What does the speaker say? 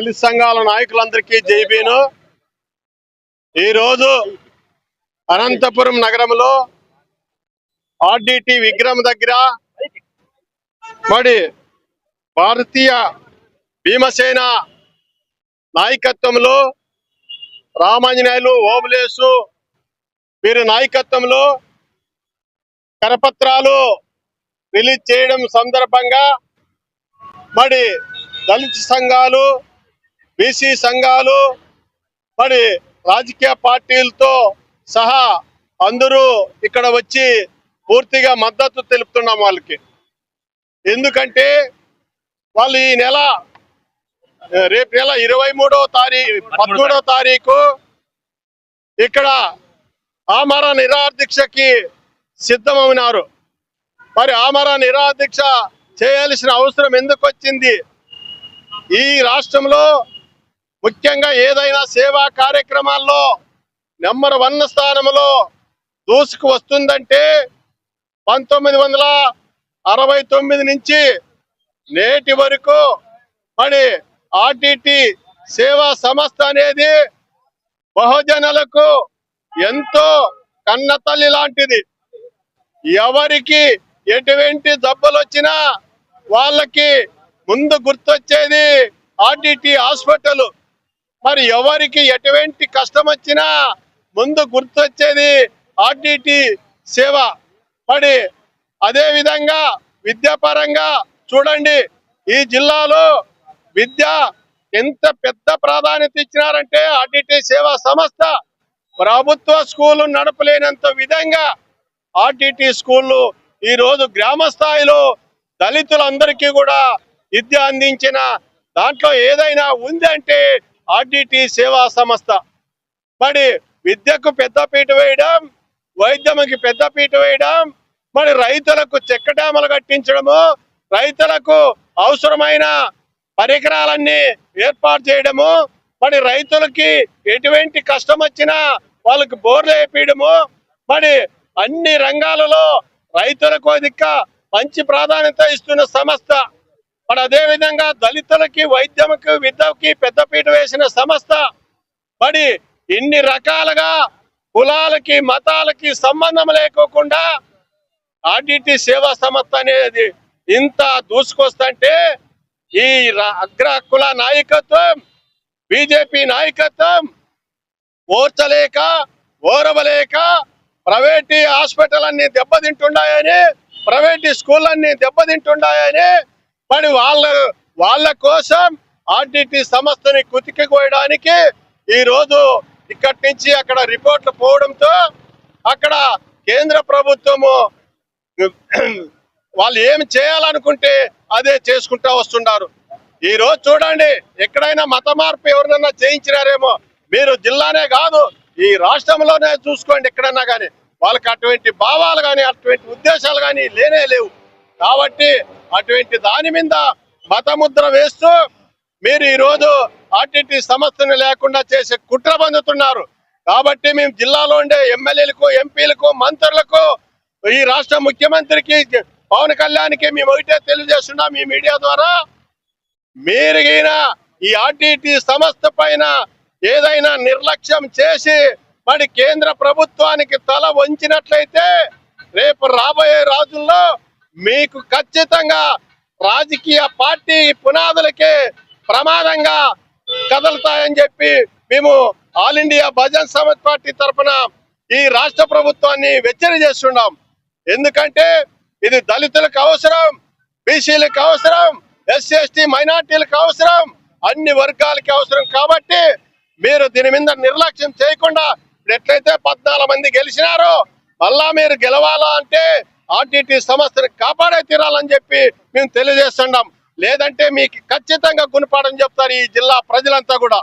దళిత సంఘాల నాయకులందరికీ జైబీను ఈరోజు అనంతపురం నగరంలో ఆర్డిటి విగ్రహం దగ్గర మరి భారతీయ భీమసేన నాయకత్వంలో రామాంజనేయులు ఓబులేసు వీరి నాయకత్వంలో కరపత్రాలు రిలీజ్ చేయడం సందర్భంగా మరి దళిత సంఘాలు బీసీ సంఘాలు మరి రాజకీయ పార్టీలతో సహా అందరూ ఇక్కడ వచ్చి పూర్తిగా మద్దతు తెలుపుతున్నాం వాళ్ళకి. ఎందుకంటే వాళ్ళు ఈ నెల రేపు నెల ఇరవై మూడో తారీఖు పదమూడవ తారీఖు ఇక్కడ ఆమర నిరాదీక్షకి సిద్ధమవునారు. మరి ఆమర నిరాదీక్ష చేయాల్సిన అవసరం ఎందుకు వచ్చింది ఈ రాష్ట్రంలో ముఖ్యంగా ఏదైనా సేవా కార్యక్రమాల్లో నెంబర్ వన్ స్థానంలో దూసుకు వస్తుందంటే పంతొమ్మిది వందల అరవై తొమ్మిది నుంచి నేటి వరకు మరి ఆర్టీటీ సేవా సంస్థ అనేది బహుజనులకు ఎంతో కన్నతల్లి లాంటిది. ఎవరికి ఎటువంటి జబ్బులు వచ్చినా వాళ్ళకి ముందు గుర్తొచ్చేది ఆర్టీటీ హాస్పిటల్. మరి ఎవరికి ఎటువంటి కష్టం వచ్చినా ముందు గుర్తొచ్చేది ఆర్డిటి సేవ. మరి అదే విధంగా విద్యాపరంగా చూడండి ఈ జిల్లాలో విద్య ఎంత పెద్ద ప్రాధాన్యత ఇచ్చినారంటే ఆర్డిటి సేవా సంస్థ. ప్రభుత్వ స్కూలు నడపలేనంత విధంగా ఆర్టిటి స్కూళ్ళు ఈరోజు గ్రామ స్థాయిలో దళితులందరికీ కూడా విద్య అందించిన దాంట్లో ఏదైనా ఉందంటే అంటే సేవా సంస్థ. మరి విద్యకు పెద్దపీట వేయడం వైద్యముకి పెద్దపీట వేయడం మరి రైతులకు చెక్క డ్యాములు కట్టించడము రైతులకు అవసరమైన పరికరాలన్నీ ఏర్పాటు చేయడము మరి రైతులకి ఎటువంటి కష్టం వచ్చినా వాళ్ళకి బోర్లు వేపించడము మరి అన్ని రంగాలలో రైతులకు దిక్క మంచి ప్రాధాన్యత ఇస్తున్న సంస్థ. మరి అదేవిధంగా దళితులకి వైద్యంకి విద్యకి పెద్దపీట వేసిన సంస్థ. మరి ఇన్ని రకాలుగా కులాలకి మతాలకి సంబంధం లేకోకుండా ఆర్డిటి సేవా సంస్థ అనేది ఇంత దూసుకొస్తుంటే ఈ ర- అగ్ర కుల నాయకత్వం బీజేపీ నాయకత్వం ఓర్చలేక ఓరవలేక ప్రైవేట్ హాస్పిటల్ అన్ని దెబ్బతింటున్నాయని ప్రైవేట్ స్కూల్ అన్ని దెబ్బతింటున్నాయని మరి వాళ్ళ వాళ్ళ కోసం ఆర్డిటి సంస్థని కుతికి కోయడానికి ఈరోజు ఇక్కడి నుంచి అక్కడ రిపోర్ట్లు పోవడంతో అక్కడ కేంద్ర ప్రభుత్వము వాళ్ళు ఏమి చేయాలనుకుంటే అదే చేసుకుంటా వస్తున్నారు. ఈ రోజు చూడండి ఎక్కడైనా మత మార్పు ఎవరినన్నా చేయించినారేమో. మీరు జిల్లానే కాదు ఈ రాష్ట్రంలోనే చూసుకోండి ఎక్కడన్నా కానీ. వాళ్ళకి అటువంటి భావాలు కానీ అటువంటి ఉద్దేశాలు కానీ లేనే లేవు. కాబట్టి అటువంటి దాని మీద మతముద్ర వేస్తూ మీరు ఈ రోజు ఆర్టీటీ సమస్యను లేకుండా చేసే కుట్ర పొందుతున్నారు. కాబట్టి మేము జిల్లాలో ఉండే ఎమ్మెల్యేలకు ఎంపీలకు మంత్రులకు ఈ రాష్ట్ర ముఖ్యమంత్రికి పవన్ కళ్యాణ్కి మేము ఒకటే తెలియజేస్తున్నాం ఈ మీడియా ద్వారా. మీరు ఈ ఆర్టీటీ సంస్థ పైన ఏదైనా నిర్లక్ష్యం చేసి మరి కేంద్ర ప్రభుత్వానికి తల వంచినట్లయితే రేపు రాబోయే రోజుల్లో మీకు ఖచ్చితంగా రాజకీయ పార్టీ పునాదులకే ప్రమాదంగా కదులుతాయని చెప్పి మేము all India Bhajan Samaj party తరఫున ఈ రాష్ట్ర ప్రభుత్వాన్ని వెచ్చరి చేస్తున్నాం. ఎందుకంటే ఇది దళితులకు అవసరం బీసీలకు అవసరం ఎస్సీ ఎస్టీ మైనార్టీలకు అవసరం అన్ని వర్గాలకి అవసరం కాబట్టి మీరు దీని మీద నిర్లక్ష్యం చేయకుండా ఎట్లయితే పద్నాలుగు మంది గెలిచినారో మళ్ళా మీరు గెలవాలా అంటే ఆర్టీటీ సంస్థని కాపాడే తీరాలని చెప్పి మేము తెలియజేస్తున్నాం. లేదంటే మీకు ఖచ్చితంగా గుణపాఠం చెప్తారు ఈ జిల్లా ప్రజలంతా కూడా.